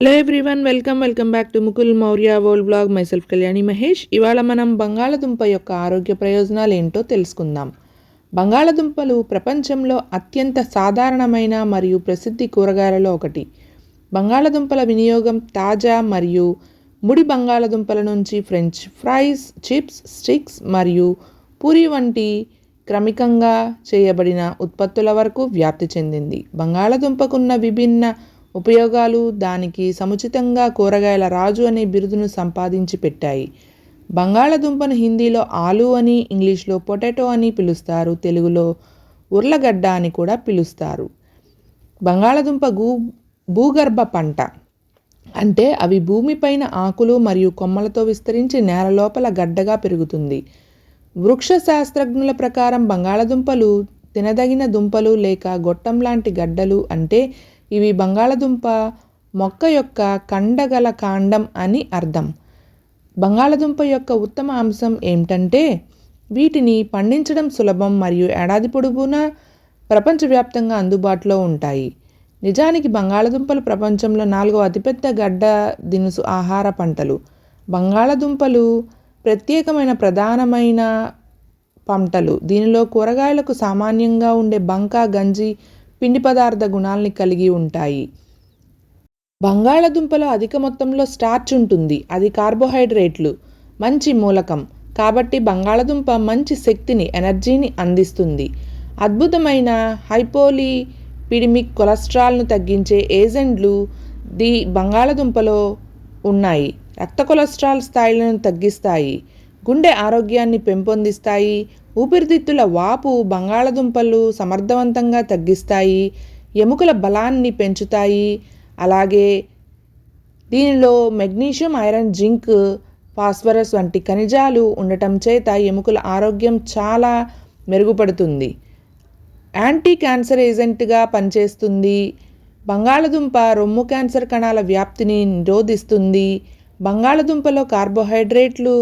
Hello everyone welcome welcome back to Mukul Maurya world blog myself Kalyani Mahesh ఇవాళ మనం బంగాళదుంప యొక్క ఆరోగ్య ప్రయోజనాలు ఏంటో తెలుసుకుందాం. బంగాళదుంపలు ప్రపంచంలో అత్యంత సాధారణమైన మరియు ప్రసిద్ధి కూరగాయలలో ఒకటి. బంగాళదుంపల వినియోగం తాజా మరియు ముడి బంగాళదుంపల నుంచి ఫ్రెంచ్ ఫ్రైస్ చిప్స్ స్టిక్స్ మరియు పూరి వంటి క్రమికంగా చేయబడిన ఉత్పత్తుల వరకు వ్యాప్తి చెందింది. బంగాళదుంపకున్న విభిన్న ఉపయోగాలు దానికి సముచితంగా కూరగాయల రాజు అనే బిరుదును సంపాదించి పెట్టాయి. బంగాళదుంపను హిందీలో ఆలు అని ఇంగ్లీష్లో పొటాటో అని పిలుస్తారు. తెలుగులో ఉర్లగడ్డ అని కూడా పిలుస్తారు. బంగాళదుంప గూ భూగర్భ పంట అంటే అవి భూమిపైన ఆకులు మరియు కొమ్మలతో విస్తరించి నేల లోపల గడ్డగా పెరుగుతుంది. వృక్ష శాస్త్రజ్ఞుల ప్రకారం బంగాళదుంపలు తినదగిన దుంపలు లేక గొట్టం లాంటి గడ్డలు అంటే ఇవి బంగాళదుంప మొక్క యొక్క కండగల కాండం అని అర్థం. బంగాళదుంప యొక్క ఉత్తమ అంశం ఏమిటంటే వీటిని పండించడం సులభం మరియు ఏడాది పొడుగునా ప్రపంచవ్యాప్తంగా అందుబాటులో ఉంటాయి. నిజానికి బంగాళదుంపలు ప్రపంచంలో నాలుగో అతిపెద్ద గడ్డ దినుసు ఆహార పంటలు. బంగాళదుంపలు ప్రత్యేకమైన ప్రధానమైన పంటలు. దీనిలో కూరగాయలకు సామాన్యంగా ఉండే బంక గంజి పిండి పదార్థ గుణాల్ని కలిగి ఉంటాయి. బంగాళదుంపలో అధిక మొత్తంలో స్టార్చ్ ఉంటుంది. అది కార్బోహైడ్రేట్లు. మంచి మూలకం. కాబట్టి బంగాళదుంప మంచి శక్తిని ఎనర్జీని అందిస్తుంది. అద్భుతమైన హైపోలిపిడిమిక్ కొలెస్ట్రాల్ను తగ్గించే ఏజెంట్లు ది బంగాళదుంపలో ఉన్నాయి. రక్త కొలెస్ట్రాల్ స్థాయిలను తగ్గిస్తాయి. గుండె ఆరోగ్యాన్ని పెంపొందిస్తాయి. ఊపిరితిత్తుల వాపు బంగాళదుంపలు సమర్థవంతంగా తగ్గిస్తాయి ఎముకల బలాన్ని పెంచుతాయి. అలాగే దీనిలో మెగ్నీషియం ఐరన్ జింక్ ఫాస్ఫరస్ వంటి ఖనిజాలు ఉండటం చేత ఎముకల ఆరోగ్యం చాలా మెరుగుపడుతుంది. యాంటీ క్యాన్సర్ ఏజెంట్గా పనిచేస్తుంది. బంగాళదుంప రొమ్ము క్యాన్సర్ కణాల వ్యాప్తిని నిరోధిస్తుంది. బంగాళదుంపలో కార్బోహైడ్రేట్లు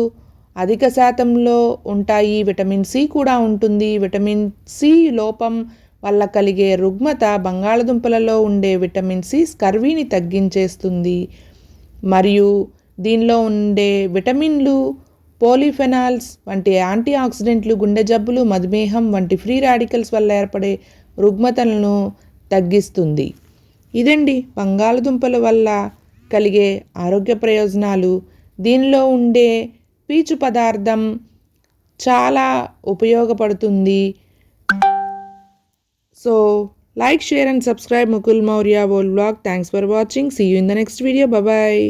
అధిక శాతంలో ఉంటాయి విటమిన్ సి కూడా ఉంటుంది. విటమిన్ సి లోపం వల్ల కలిగే రుగ్మత బంగాళదుంపలలో ఉండే విటమిన్ సి స్కర్వీని తగ్గించేస్తుంది. మరియు దీనిలో ఉండే విటమిన్లు పోలిఫెనాల్స్ వంటి యాంటీ ఆక్సిడెంట్లు గుండె జబ్బులు మధుమేహం వంటి ఫ్రీ రాడికల్స్ వల్ల ఏర్పడే రుగ్మతలను తగ్గిస్తుంది. ఇదండి బంగాళదుంపల వల్ల కలిగే ఆరోగ్య ప్రయోజనాలు. దీనిలో ఉండే పీచు పదార్థం చాలా ఉపయోగపడుతుంది. So like share and subscribe Mukul Maurya world blog. Thanks for watching see you in the next video bye